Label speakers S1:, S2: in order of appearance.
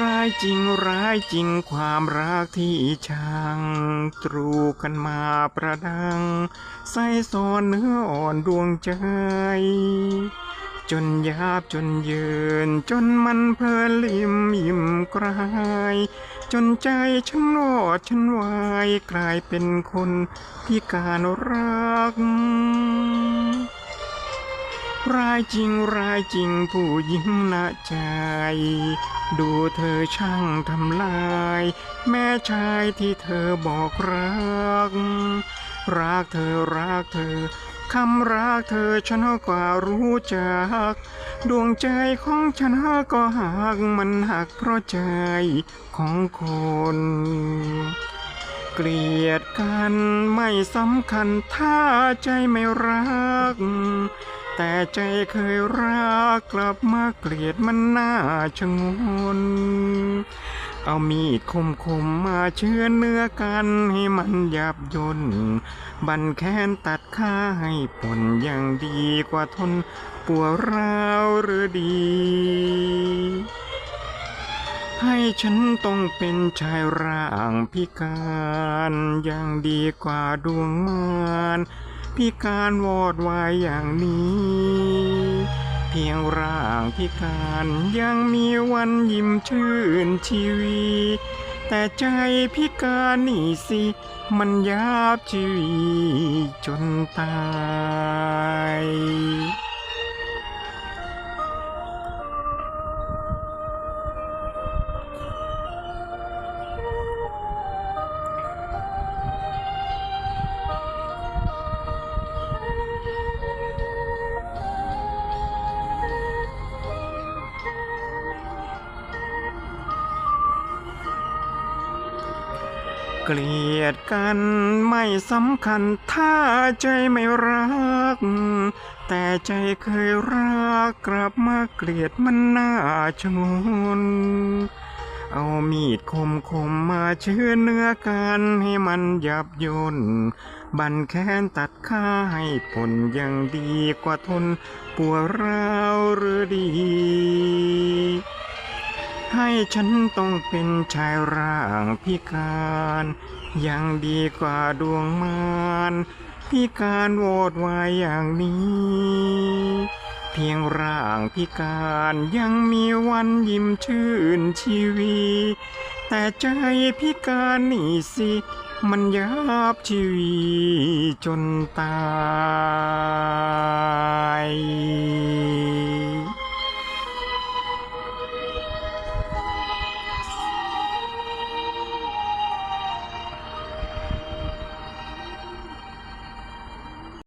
S1: ร้ายจริงร้ายจริงความรักที่ช่างตรูกันมาประดังใส่ซอนเนื้ออ่อนดวงใจ จนยาบจนเยิน จนมันเพลินลิมยิ้มกลาย จนใจฉันวอดฉันวายกลายเป็นคนพิการรัก ร้ายจริงร้ายจริงผู้หญิงละใจ ดูเธอช่างทำลาย แม่ชายที่เธอบอกรัก รักเธอรักเธอคำรักเธอฉันก็รู้จัก ดวงใจของฉันก็หักมันหักเพราะใจของคน เกลียดกันไม่สำคัญถ้าใจไม่รัก แต่ใจเคยรักกลับมาเกลียดมันน่าชงน เอามีดคมคมมาเชื่อเนื้อกันให้มันยับยนบันแค้นตัดค่าให้ผลยังดีกว่าทนปวดร้าวหรือดี ให้ฉันต้องเป็นชายร่างพิการยังดีกว่าดวงมาร พิการวอดวายอย่างนี้ เพียงร่างพิการยังมีวันยิ้มชื่นชีวีแต่ใจพิการนี่สิ มันยับชีวีจนตาย เกลียดกันไม่สำคัญถ้าใจไม่รัก แต่ใจเคยรักกลับมาเกลียดมันน่าชงน เอามีดคมคมๆมาเชื้อเนื้อกันให้มันยับยนบันแค้นตัดค่าให้ผลยังดีกว่าทนปวดร้าวหรือดี ให้ฉันต้องเป็นชายร่างพิการ ยังดีกว่าดวงมารพิการโวดวายอย่างนี้ เพียงร่างพิการยังมีวันยิ้มชื่นชีวี แต่ใจพิการนี่สิ มันยับชีวีจนตาย